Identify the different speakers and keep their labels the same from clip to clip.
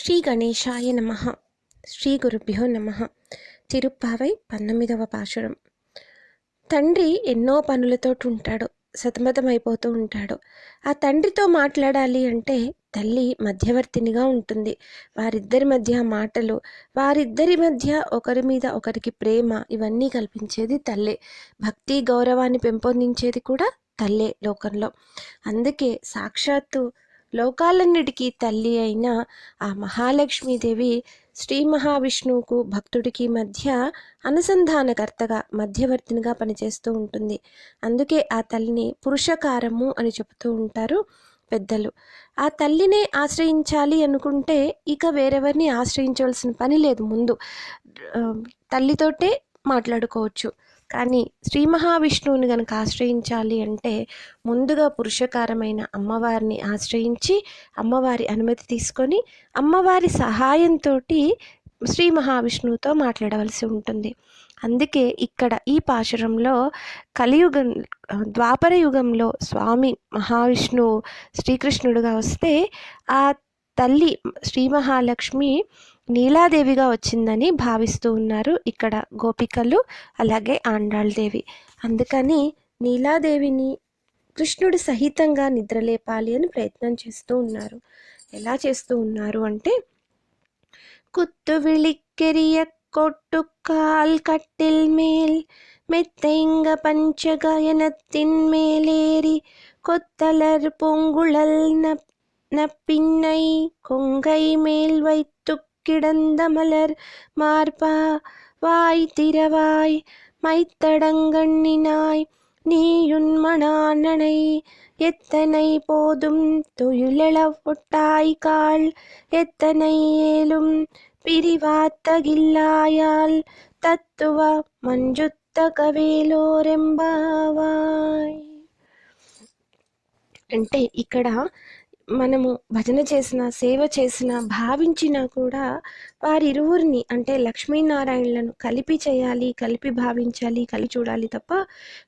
Speaker 1: శ్రీ గణేశాయ నమ. శ్రీ గురుభ్యో నమ. తిరుప్పావై పంతొమ్మిదవ పాశురం. తండ్రి ఎన్నో పనులతో ఉంటాడు. సతమతమైపోతూ ఉంటాడు. ఆ తండ్రితో మాట్లాడాలి అంటే తల్లి మధ్యవర్తినిగా ఉంటుంది. వారిద్దరి మధ్య మాటలు వారిద్దరి మధ్య ఒకరి మీద ఒకరికి ప్రేమ ఇవన్నీ కల్పించేది తల్లే. భక్తి గౌరవాన్ని పెంపొందించేది కూడా తల్లే లోకంలో. అందుకే సాక్షాత్తు లోకాలన్నిటికీ తల్లి అయిన ఆ మహాలక్ష్మీదేవి శ్రీ మహావిష్ణువుకు భక్తుడికి మధ్య అనుసంధానకర్తగా మధ్యవర్తినిగా పనిచేస్తూ ఉంటుంది. అందుకే ఆ తల్లిని పురుషకారము అని చెబుతూ ఉంటారు పెద్దలు. ఆ తల్లినే ఆశ్రయించాలి అనుకుంటే ఇక వేరెవరిని ఆశ్రయించవలసిన పని లేదు. ముందు తల్లితోటే మాట్లాడుకోవచ్చు. కానీ శ్రీ మహావిష్ణువుని గనక ఆశ్రయించాలి అంటే ముందుగా పురుషకారమైన అమ్మవారిని ఆశ్రయించి అమ్మవారి అనుమతి తీసుకొని అమ్మవారి సహాయంతో శ్రీ మహావిష్ణువుతో మాట్లాడవలసి ఉంటుంది. అందుకే ఇక్కడ ఈ పాశురంలో కలియుగం ద్వాపర యుగంలో స్వామి మహావిష్ణువు శ్రీకృష్ణుడుగా వస్తే ఆ తల్లి శ్రీ మహాలక్ష్మి నీలాదేవిగా వచ్చిందని భావిస్తూ ఉన్నారు ఇక్కడ గోపికలు అలాగే ఆండాళ్ళదేవి అందుకని నీలాదేవిని కృష్ణుడు సహితంగా నిద్రలేపాలి అని ప్రయత్నం చేస్తూ ఉన్నారు ఎలా చేస్తూ ఉన్నారు అంటే குத்து விழிக்கெரிய கொட்டுக்கால் கட்டில் மேல் மெத்தைங்க பஞ்சகயனத்தின் மேலேறி கொத்தலர் பொங்குழல் நப் நப்பின்னை கொங்கை மேல் வைத்து கிடந்த மலர் மார்பா வாய் திறவாய் மைத்தடங்கண்ணினாய் நீயுன்மணானனை எத்தனை போதும் தொழிலெழ ஒட்டாய்காள் எத்தனை ஏலும் பிரிவாத்தகில்லாயால் తత్తువ మంజుత్త కవేలోరెంబావాయ్ అంటే ఇక్కడ మనము భజన చేసిన సేవ చేసిన భావించినా కూడా వారిరువురిని అంటే లక్ష్మీనారాయణలను కలిపి చేయాలి కలిపి భావించాలి కలిసి చూడాలి తప్ప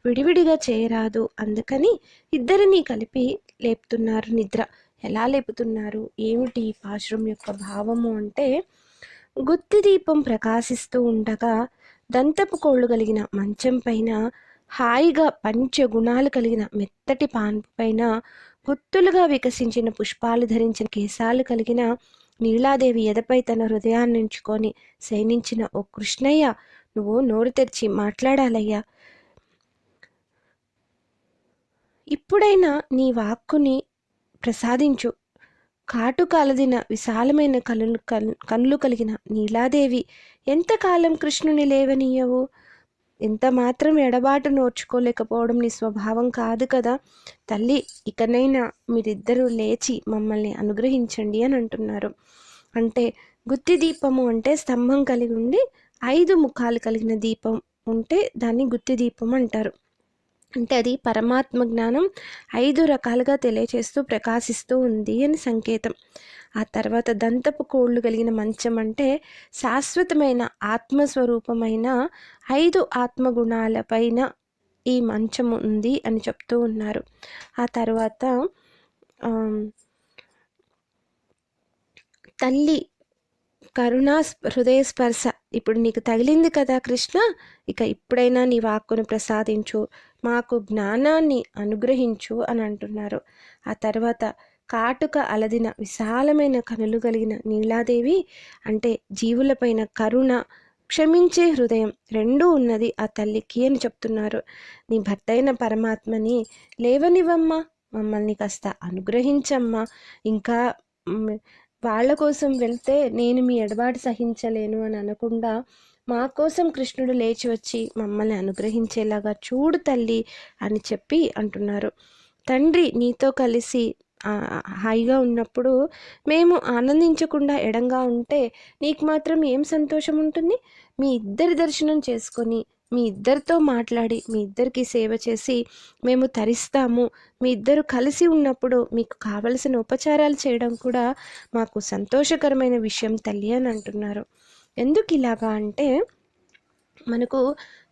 Speaker 1: విడివిడిగా చేయరాదు. అందుకని ఇద్దరిని కలిపి లేపుతున్నారు నిద్ర. ఎలా లేపుతున్నారు? ఏమిటి పాశ్రం యొక్క భావము అంటే గుత్తి దీపం ప్రకాశిస్తూ ఉండగా దంతపు కోళ్ళు కలిగిన మంచం పైన హాయిగా పంచ గుణాలు కలిగిన మెత్తటి పాన్పు పైన గుత్తులుగా వికసించిన పుష్పాలు ధరించిన కేశాలు కలిగిన నీలాదేవి ఎదపై తన హృదయాన్ని ఉంచుకొని శయనించిన ఓ కృష్ణయ్య నువ్వు నోరు తెరిచి మాట్లాడాలయ్యా. ఇప్పుడైనా నీ వాక్కుని ప్రసాదించు. కాటు కలదిన విశాలమైన కళ్ళు కన్నులు కలిగిన నీలాదేవి ఎంతకాలం కృష్ణుని లేవనీయవు? ఎంత మాత్రం ఎడబాటు నోర్చుకోలేకపోవడం నీ స్వభావం కాదు కదా. తల్లి ఇకనైనా మీరిద్దరూ లేచి మమ్మల్ని అనుగ్రహించండి అని అంటున్నారు. అంటే గుత్తి దీపము అంటే స్తంభం కలిగి ఉండి ఐదు ముఖాలు కలిగిన దీపం ఉంటే దాన్ని గుత్తి దీపం అంటారు. అంటే అది పరమాత్మ జ్ఞానం ఐదు రకాలుగా తెలియచేస్తూ ప్రకాశిస్తూ ఉంది అని సంకేతం. ఆ తర్వాత దంతపు కోళ్ళు కలిగిన మంచం అంటే శాశ్వతమైన ఆత్మస్వరూపమైన ఐదు ఆత్మగుణాలపైన ఈ మంచం ఉంది అని చెప్తూ ఉన్నారు. ఆ తర్వాత తల్లి కరుణా హృదయ స్పర్శ. ఇప్పుడు నీకు తగిలింది కదా కృష్ణ ఇక ఇప్పుడైనా నీ వాక్కును ప్రసాదించు మాకు జ్ఞానాన్ని అనుగ్రహించు అని అంటున్నారు. ఆ తర్వాత కాటుక అలదిన విశాలమైన కనులు కలిగిన నీలాదేవి అంటే జీవులపైన కరుణ క్షమించే హృదయం రెండూ ఉన్నది ఆ తల్లికి అని చెప్తున్నారు. నీ భర్తైన పరమాత్మని లేవనివ్వమ్మా మమ్మల్ని కాస్త అనుగ్రహించమ్మా. ఇంకా వాళ్ళ కోసం వెళ్తే నేను మీ ఎడబాటు సహించలేను అని అనకుండా మా కోసం కృష్ణుడు లేచి వచ్చి మమ్మల్ని అనుగ్రహించేలాగా చూడు తల్లి అని చెప్పి అంటున్నారు. తండ్రి నీతో కలిసి హాయిగా ఉన్నప్పుడు మేము ఆనందించకుండా ఎడంగా ఉంటే నీకు మాత్రం ఏం సంతోషం ఉంటుంది? మీ ఇద్దరి దర్శనం చేసుకొని మీ ఇద్దరితో మాట్లాడి మీ ఇద్దరికి సేవ చేసి మేము తరిస్తాము. మీ ఇద్దరు కలిసి ఉన్నప్పుడు మీకు కావలసిన ఉపచారాలు చేయడం కూడా మాకు సంతోషకరమైన విషయం తల్లి అని అంటున్నారు. ఎందుకు ఇలాగా అంటే మనకు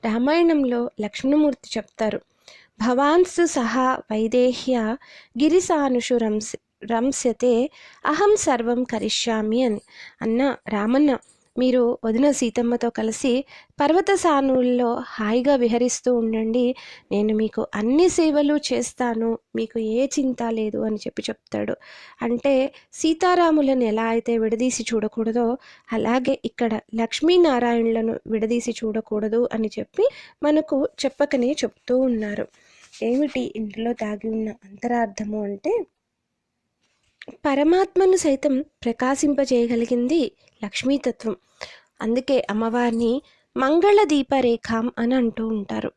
Speaker 1: రామాయణంలో లక్ష్మణమూర్తి చెప్తారు. భవాన్సు సహా వైదేహ్య గిరిసానుషురంసి రంస్యతే అహం సర్వం కరిష్యామి అని అన్న రామన్న మీరు వదిన సీతమ్మతో కలిసి పర్వత సానువుల్లో హాయిగా విహరిస్తూ ఉండండి. నేను మీకు అన్ని సేవలు చేస్తాను. మీకు ఏ చింత లేదు అని చెప్పి చెప్తాడు. అంటే సీతారాములను ఎలా అయితే విడదీసి చూడకూడదో అలాగే ఇక్కడ లక్ష్మీనారాయణులను విడదీసి చూడకూడదు అని చెప్పి మనకు చెప్పకనే చెప్తూ ఉన్నారు. ఏమిటి ఇందులో దాగి ఉన్న అంతరార్థము అంటే? పరమాత్మను సైతం ప్రకాశింపజేయగలిగింది లక్ష్మీతత్వం. అందుకే అమ్మవారిని మంగళ దీపరేఖాం అని అంటూ ఉంటారు.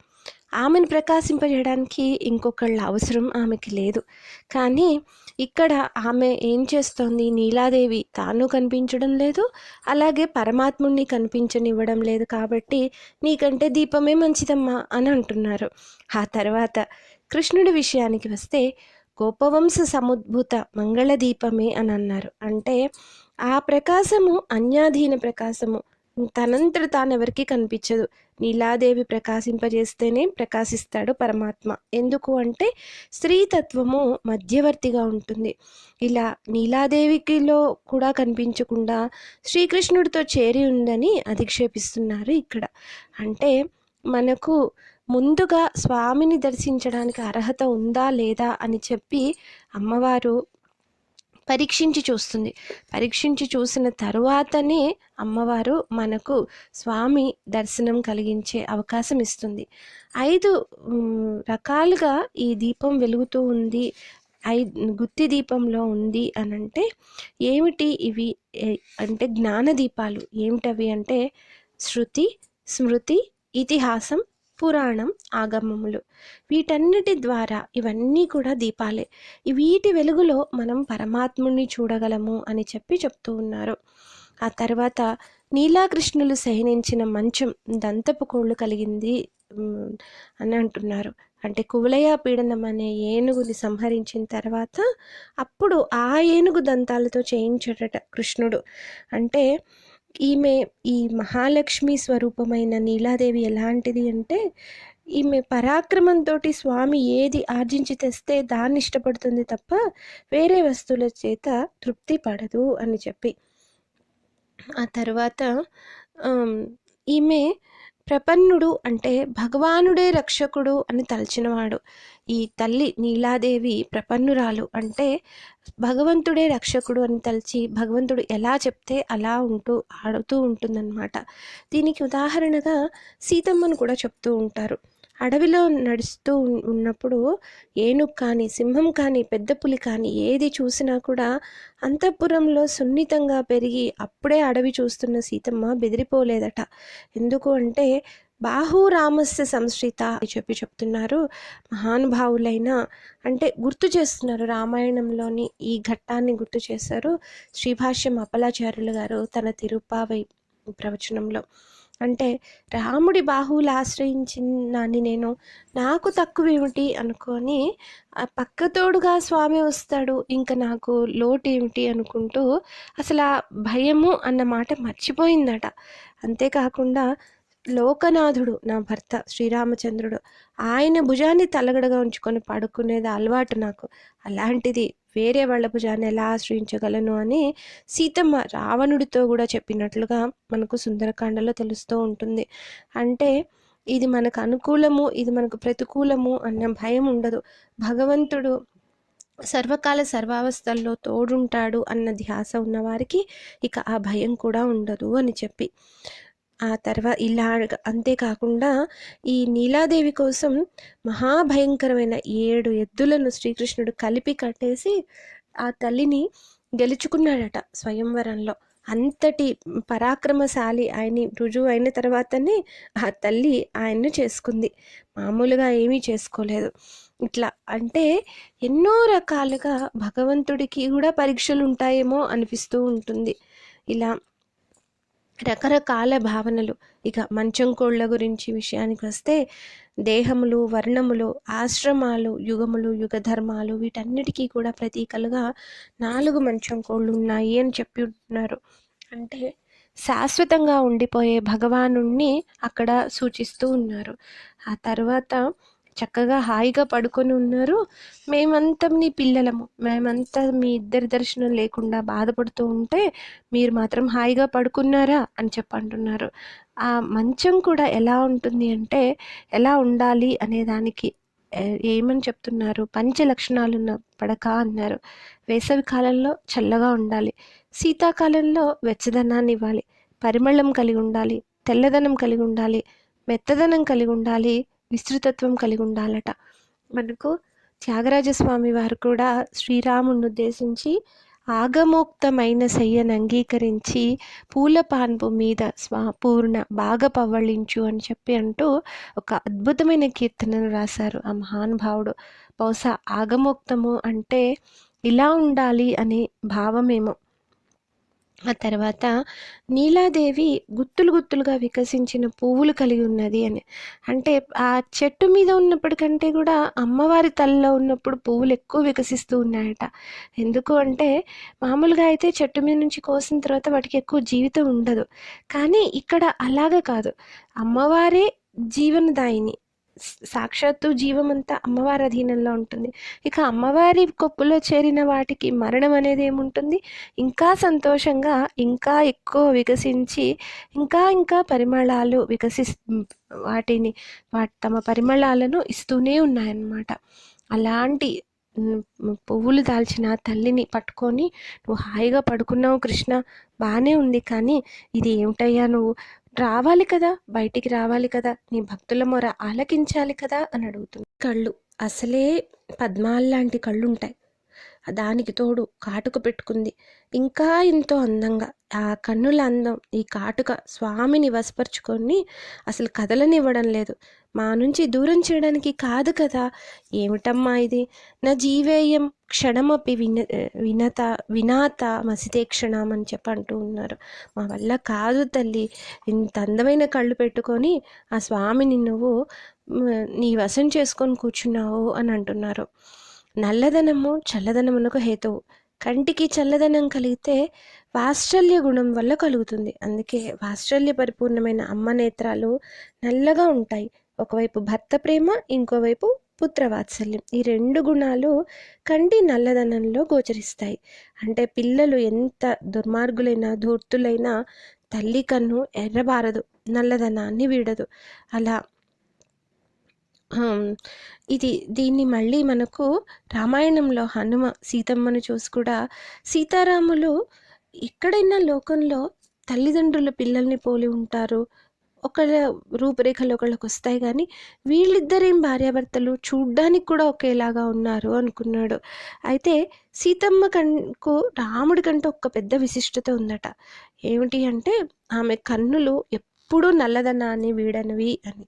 Speaker 1: ఆమెను ప్రకాశింపజేయడానికి ఇంకొకళ్ళ అవసరం ఆమెకి లేదు. కానీ ఇక్కడ ఆమె ఏం చేస్తోంది? నీలాదేవి తాను కనిపించడం లేదు అలాగే పరమాత్ముడిని కనిపించనివ్వడం లేదు కాబట్టి నీకంటే దీపమే మంచిదమ్మా అని అంటున్నారు. ఆ తర్వాత కృష్ణుడి విషయానికి వస్తే గోపవంశ సముద్భుత మంగళ దీపమే అని అన్నారు. అంటే ఆ ప్రకాశము అన్యాధీన ప్రకాశము తనంతట ఎవరికీ కనిపించదు. నీలాదేవి ప్రకాశింపజేస్తేనే ప్రకాశిస్తాడు పరమాత్మ. ఎందుకు అంటే స్త్రీతత్వము మధ్యవర్తిగా ఉంటుంది. ఇలా నీలాదేవికిలో కూడా కనిపించకుండా శ్రీకృష్ణుడితో చేరి ఉందని అధిక్షేపిస్తున్నారు ఇక్కడ. అంటే మనకు ముందుగా స్వామిని దర్శించడానికి అర్హత ఉందా లేదా అని చెప్పి అమ్మవారు పరీక్షించి చూస్తుంది. పరీక్షించి చూసిన తరువాతనే అమ్మవారు మనకు స్వామి దర్శనం కలిగించే అవకాశం ఇస్తుంది. ఐదు రకాలుగా ఈ దీపం వెలుగుతూ ఉంది. ఐ గుత్తి దీపంలో ఉంది అని అంటే ఏమిటి ఇవి? అంటే జ్ఞాన దీపాలు. ఏమిటవి అంటే శృతి స్మృతి ఇతిహాసం పురాణం ఆగమములు. వీటన్నిటి ద్వారా ఇవన్నీ కూడా దీపాలే. వీటి వెలుగులో మనం పరమాత్ముని చూడగలము అని చెప్పి చెప్తూ ఉన్నారు. ఆ తర్వాత నీలాకృష్ణులు శయనించిన మంచం దంతపు కోళ్ళు కలిగింది అని అంటున్నారు. అంటే కువలయ పీడనం అనే ఏనుగుని సంహరించిన తర్వాత అప్పుడు ఆ ఏనుగు దంతాలతో చేయించడట కృష్ణుడు. అంటే ఈమె ఈ మహాలక్ష్మి స్వరూపమైన నీలాదేవి ఎలాంటిది అంటే ఈమె పరాక్రమంతో స్వామి ఏది ఆర్జించి తెస్తే దాన్ని ఇష్టపడుతుంది తప్ప వేరే వస్తువుల చేత తృప్తి పడదు అని చెప్పి. ఆ తర్వాత ఈమె ప్రపన్నుడు అంటే భగవానుడే రక్షకుడు అని తలచినవాడు. ఈ తల్లి నీలాదేవి ప్రపన్నురాలు అంటే భగవంతుడే రక్షకుడు అని తలచి భగవంతుడు ఎలా చెప్తే అలా ఉంటూ ఆడుతూ ఉంటుందన్నమాట. దీనికి ఉదాహరణగా సీతమ్మను కూడా చెప్తూ ఉంటారు. అడవిలో నడుస్తూ ఉన్నప్పుడు ఏనుగు కానీ సింహం కానీ పెద్ద పులి కానీ ఏది చూసినా కూడా అంతఃపురంలో సున్నితంగా పెరిగి అప్పుడే అడవి చూస్తున్న సీతమ్మ బెదిరిపోలేదట. ఎందుకు అంటే బాహురామస్య సంశ్రిత అని చెప్పి చెప్తున్నారు మహానుభావులైన. అంటే గుర్తు చేస్తున్నారు రామాయణంలోని ఈ ఘట్టాన్ని గుర్తు చేశారు శ్రీభాష్యం అప్పలాచార్యులు గారు తన తిరుపావై ప్రవచనంలో. అంటే రాముడి బాహువులు ఆశ్రయించినాన్ని నేను నాకు తక్కువేమిటి అనుకొని పక్కతోడుగా స్వామి వస్తాడు ఇంకా నాకు లోటు ఏమిటి అనుకుంటూ అసలు ఆ భయము అన్న మాట మర్చిపోయిందట. అంతేకాకుండా లోకనాథుడు నా భర్త శ్రీరామచంద్రుడు ఆయన భుజాన్ని తలగడగా ఉంచుకొని పడుకునేది అలవాటు నాకు. అలాంటిది వేరే వాళ్ళ భుజాన్ని ఎలా ఆశ్రయించగలను అని సీతమ్మ రావణుడితో కూడా చెప్పినట్లుగా మనకు సుందరకాండలో తెలుస్తూ ఉంటుంది. అంటే ఇది మనకు అనుకూలము ఇది మనకు ప్రతికూలము అన్న భయం ఉండదు. భగవంతుడు సర్వకాల సర్వావస్థల్లో తోడుంటాడు అన్న ధ్యాస ఉన్నవారికి ఇక ఆ భయం కూడా ఉండదు అని చెప్పి. ఆ తర్వాత ఇలా అంతేకాకుండా ఈ నీలాదేవి కోసం మహాభయంకరమైన ఏడు ఎద్దులను శ్రీకృష్ణుడు కలిపి కట్టేసి ఆ తల్లిని గెలుచుకున్నాడట స్వయంవరంలో. అంతటి పరాక్రమశాలి ఆయన రుజువు అయిన తర్వాతనే ఆ తల్లి ఆయన్ను చేసుకుంది. మామూలుగా ఏమీ చేసుకోలేదు. ఇట్లా అంటే ఎన్నో రకాలుగా భగవంతుడికి కూడా పరీక్షలు ఉంటాయేమో అనిపిస్తూ ఉంటుంది. ఇలా రకరకాల భావనలు. ఇక మంచం కోళ్ళ గురించి విషయానికి వస్తే దేహములు వర్ణములు ఆశ్రమాలు యుగములు యుగ ధర్మాలు వీటన్నిటికీ కూడా ప్రతీకలుగా నాలుగు మంచం కోళ్ళు ఉన్నాయి అని చెప్పి ఉంటున్నారు అంటే శాశ్వతంగా ఉండిపోయే భగవానుణ్ణి అక్కడ సూచిస్తూ ఉన్నారు. ఆ తర్వాత చక్కగా హాయిగా పడుకొని ఉన్నారు. మేమంతా నీ పిల్లలము. మేమంతా మీ ఇద్దరి దర్శనం లేకుండా బాధపడుతూ ఉంటే మీరు మాత్రం హాయిగా పడుకున్నారా అని చెప్పి అంటున్నారు. ఆ మంచం కూడా ఎలా ఉంటుంది అంటే ఎలా ఉండాలి అనే దానికి ఏమని చెప్తున్నారు? పంచ లక్షణాలున్న పడక అన్నారు. వేసవి కాలంలో చల్లగా ఉండాలి. శీతాకాలంలో వెచ్చదనాన్ని ఇవ్వాలి. పరిమళం కలిగి ఉండాలి. తెల్లదనం కలిగి ఉండాలి. మెత్తదనం కలిగి ఉండాలి. విస్తృతత్వం కలిగి ఉండాలట మనకు త్యాగరాజస్వామి వారు కూడా శ్రీరాముని ఉద్దేశించి ఆగమోక్తమైన శయ్యను అంగీకరించి పూల పాన్పు మీద స్వా పూర్ణ బాగా పవ్వళించు అని చెప్పి అంటూ ఒక అద్భుతమైన కీర్తనను రాశారు ఆ మహానుభావుడు బహుశా ఆగమోక్తము అంటే ఇలా ఉండాలి అనే భావమేమో. ఆ తర్వాత నీలాదేవి గుత్తులు గుత్తులుగా వికసించిన పువ్వులు కలిగి ఉన్నది అని. అంటే ఆ చెట్టు మీద ఉన్నప్పటికంటే కూడా అమ్మవారి తలలో ఉన్నప్పుడు పువ్వులు ఎక్కువ వికసిస్తూ ఉన్నాయట. ఎందుకు అంటే మామూలుగా అయితే చెట్టు మీద నుంచి కోసిన తర్వాత వాటికి ఎక్కువ జీవితం ఉండదు. కానీ ఇక్కడ అలాగా కాదు. అమ్మవారే జీవనదాయిని. సాక్షాత్తు జీవమంతా అమ్మవారి అధీనంలో ఉంటుంది. ఇక అమ్మవారి కొప్పులో చేరిన వాటికి మరణం అనేది ఏముంటుంది? ఇంకా సంతోషంగా ఇంకా ఎక్కువ వికసించి ఇంకా ఇంకా పరిమళాలు వికసి వాటిని వాటి తమ పరిమళాలను ఇస్తూనే ఉన్నాయన్నమాట. అలాంటి పువ్వులు దాల్చిన తల్లిని పట్టుకొని నువ్వు హాయిగా పడుకున్నావు కృష్ణ బాగానే ఉంది కానీ ఇది ఏమిటయ్యా నువ్వు? రావాలి కదా బయటికి రావాలి కదా నీ భక్తుల మొర ఆలకించాలి కదా అని అడుగుతుంది. కళ్ళు అసలే పద్మాల్లాంటి కళ్ళు ఉంటాయి దానికి తోడు కాటుక పెట్టుకుంది. ఇంకా ఎంతో అందంగా ఆ కన్నుల అందం ఈ కాటుక స్వామిని వసపరుచుకొని అసలు కదలనివ్వడం లేదు. మా నుంచి దూరం చేయడానికి కాదు కదా. ఏమిటమ్మా ఇది? నా జీవేయం క్షణమపి విన వినత వినాత మసితే క్షణం అని చెప్పి అంటూ ఉన్నారు. మా వల్ల కాదు తల్లి. ఇంత అందమైన కళ్ళు పెట్టుకొని ఆ స్వామిని నువ్వు నీ వశం చేసుకొని కూర్చున్నావు అని అంటున్నారు. నల్లదనము చల్లదనమునకు హేతువు. కంటికి చల్లదనం కలిగితే వాత్సల్య గుణం వల్ల కలుగుతుంది. అందుకే వాత్సల్య పరిపూర్ణమైన అమ్మ నేత్రాలు నల్లగా ఉంటాయి. ఒకవైపు భర్త ప్రేమ ఇంకోవైపు పుత్రవాత్సల్యం. ఈ రెండు గుణాలు కంటి నల్లదనంలో గోచరిస్తాయి. అంటే పిల్లలు ఎంత దుర్మార్గులైనా ధూర్తులైనా తల్లి కన్ను ఎర్రబారదు నల్లదనాన్ని వీడదు. అలా ఇది దీన్ని మళ్ళీ మనకు రామాయణంలో హనుమ సీతమ్మను చూసి కూడా సీతారాములు ఎక్కడైనా లోకంలో తల్లిదండ్రుల పిల్లల్ని పోలి ఉంటారు. ఒకళ్ళ రూపురేఖలు ఒకళ్ళకి వస్తాయి కానీ వీళ్ళిద్దరేం భార్యాభర్తలు? చూడ్డానికి కూడా ఒకేలాగా ఉన్నారు అనుకున్నాడు. అయితే సీతమ్మ కన్కు రాముడి కంటే ఒక పెద్ద విశిష్టత ఉందట. ఏమిటి అంటే ఆమె కన్నులు ఎప్పుడూ నల్లదనాన్ని వీడనివి అని.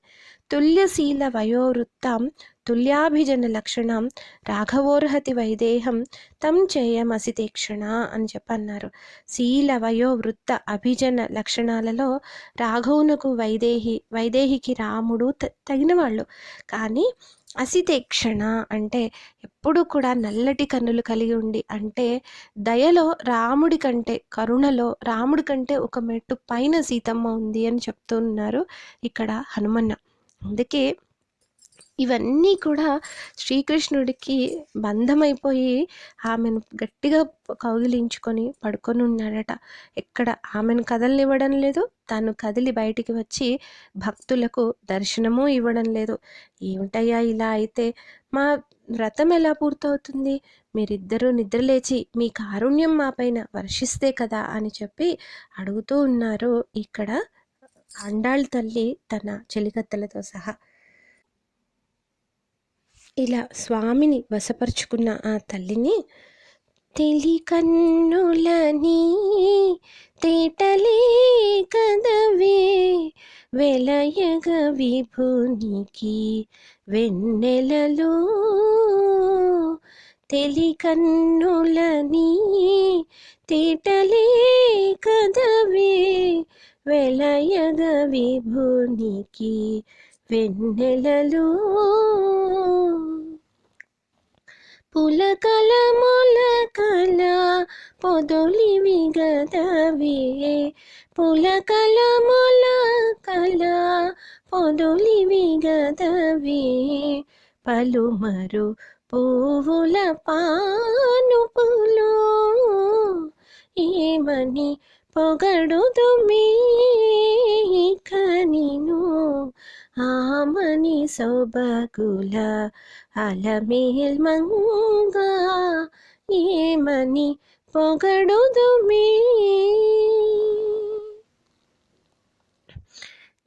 Speaker 1: తుల్యశీల వయోవృత్తం తుల్యాభిజన లక్షణం రాఘవోర్హతి వైదేహం తం చేయమసితేక్షణ అని చెప్పన్నారు. శీల వయోవృత్త అభిజన లక్షణాలలో రాఘవునకు వైదేహి వైదేహికి రాముడు తగిన వాళ్ళు కానీ అసితేక్షణ అంటే ఎప్పుడు కూడా నల్లటి కన్నులు కలిగి ఉండి అంటే దయలో రాముడి కంటే కరుణలో రాముడి కంటే ఒక మెట్టు పైన సీతమ్మ ఉంది అని చెప్తున్నారు ఇక్కడ హనుమన్న. అందుకే ఇవన్నీ కూడా శ్రీకృష్ణుడికి బంధమైపోయి ఆమెను గట్టిగా కౌగిలించుకొని పడుకొని ఉన్నాడట. ఎక్కడ ఆమెను కదలనివ్వడం లేదు తను కదిలి బయటికి వచ్చి భక్తులకు దర్శనము ఇవ్వడం లేదు. ఏమిటయ్యా ఇలా అయితే? మా వ్రతం ఎలా పూర్తవుతుంది? మీరిద్దరూ నిద్రలేచి మీ కారుణ్యం మా పైన వర్షిస్తే కదా అని చెప్పి అడుగుతూ ఉన్నారు ఇక్కడ అండాళ్ళ తల్లి తన చెలికత్తెలతో సహా ఇలా స్వామిని వశపరుచుకున్న ఆ తల్లిని తెలి కన్నులని తేటలే కదవే వెలయగ విభునికి వెన్నెలలో తెలి కన్నులని తేటలే కదవే వెలయగ విభునికి వెన్నెలలు. పులకల మొలకల పొదొలి విగదవే పులకల మొలకల పొదొలి విగదవే పలుమరు పువ్వుల పానుపులు. ఏమని పొగడుదు కనిను ఆమని సొబగుల అలమేల్ మంగా ఏమని పొగడుదు మీ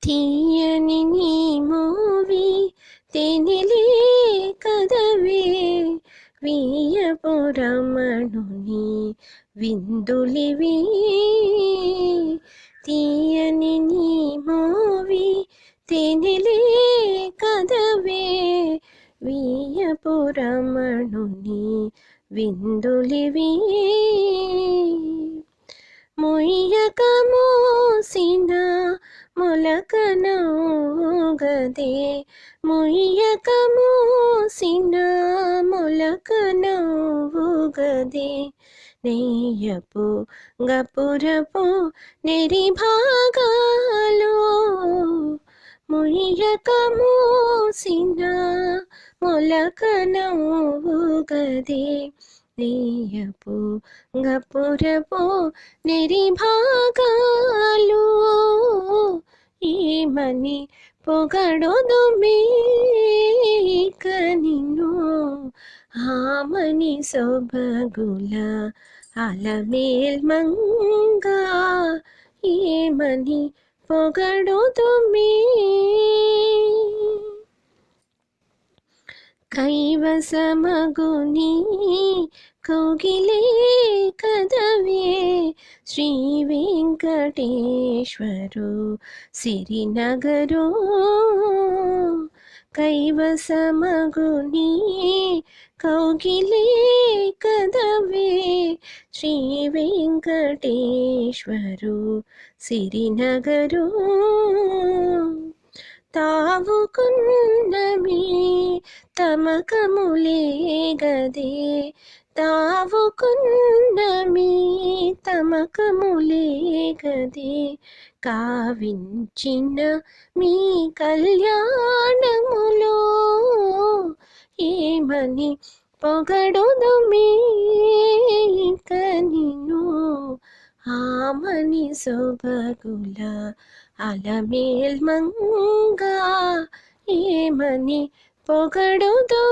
Speaker 1: తీయని నీ మూవి తెనిలే కదవే. వీయపురమణుని విందులివి తీయని నీ మోవి తెనిలే కదవే వీయపురమణుని విందులివి మొయ్యక మోసిన మొలకనౌగదే మొయ్యక మోసిన మొలకనౌగదే నెయ్యపు గపురపు నెరి భాగాలో ముయ్యక మోసిన మొలకనౌగదే నెయ్యపు గపురపు నెరి భాగాలు ఏమని పొగడదు మీక నిన్ను. ఆమని సొబగుల అలమేల్మంగా ఏమని పొగడదు మీ. కైవసమగుని కోగిలే కదవే శ్రీ వెంకటేశ్వరు సిరినగరు కైవసమగుని కౌగిలే కదవే శ్రీ వెంకటేశ్వరు సిరినగరు తావుకున్నమి తమకములే గదే. తావుకున్నమి తమకములే గదే. కావించిన మీ కళ్యాణములో ఏమని పొగడుదు మీ నిన్ను? ఆమని శుభకుల అలమేల్మంగ ఏమని పొగడుదు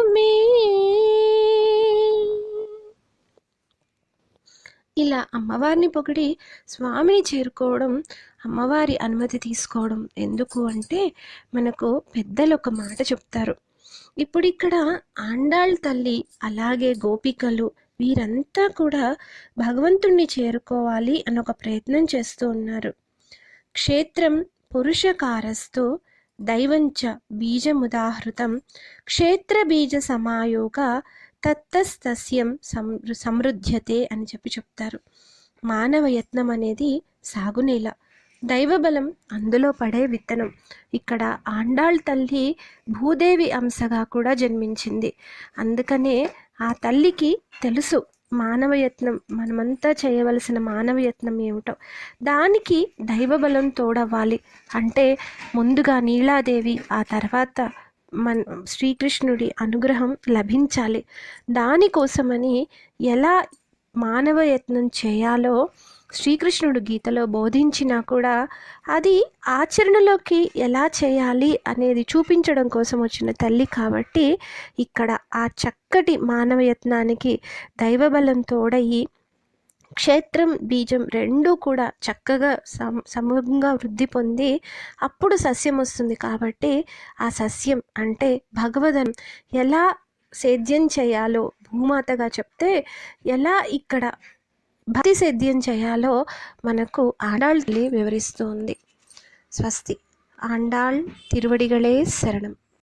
Speaker 1: ఇలా అమ్మవారిని పొగిడి స్వామిని చేరుకోవడం అమ్మవారి అనుమతి తీసుకోవడం ఎందుకు అంటే మనకు పెద్దలు ఒక మాట చెప్తారు. ఇప్పుడు ఇక్కడ ఆండాళ్ తల్లి అలాగే గోపికలు వీరంతా కూడా భగవంతుణ్ణి చేరుకోవాలి అని ఒక ప్రయత్నం చేస్తూ ఉన్నారు. క్షేత్రం పురుషకారస్తు దైవంచ బీజముదాహృతం. క్షేత్ర బీజ సమాయోగ తత్తస్తస్యం సం సమృద్ధ్యతే అని చెప్పి చెప్తారు. మానవ యత్నం అనేది సాగునేల. దైవబలం అందులో పడే విత్తనం. ఇక్కడ ఆండాళ్ తల్లి భూదేవి అంశగా కూడా జన్మించింది. అందుకనే ఆ తల్లికి తెలుసు మానవయత్నం మనమంతా చేయవలసిన మానవయత్నం ఏమిటో. దానికి దైవబలం తోడవ్వాలి. అంటే ముందుగా నీలాదేవి ఆ తర్వాత మన శ్రీకృష్ణుడి అనుగ్రహం లభించాలి. దానికోసమని ఎలా మానవయత్నం చేయాలో శ్రీకృష్ణుడు గీతలో బోధించినా కూడా అది ఆచరణలోకి ఎలా చేయాలి అనేది చూపించడం కోసం వచ్చిన తల్లి కాబట్టి ఇక్కడ ఆ చక్కటి మానవయత్నానికి దైవబలం తోడయి క్షేత్రం బీజం రెండూ కూడా చక్కగా సమ సమూహంగా వృద్ధి పొంది అప్పుడు సస్యం వస్తుంది కాబట్టి ఆ సస్యం అంటే భగవదం. ఎలా సేద్యం చేయాలో భూమాతగా చెప్తే ఎలా ఇక్కడ భక్తి సేద్యం చేయాలో మనకు ఆడాళ్ళి వివరిస్తోంది. స్వస్తి. ఆండాళ్ తిరువడిగళే శరణం.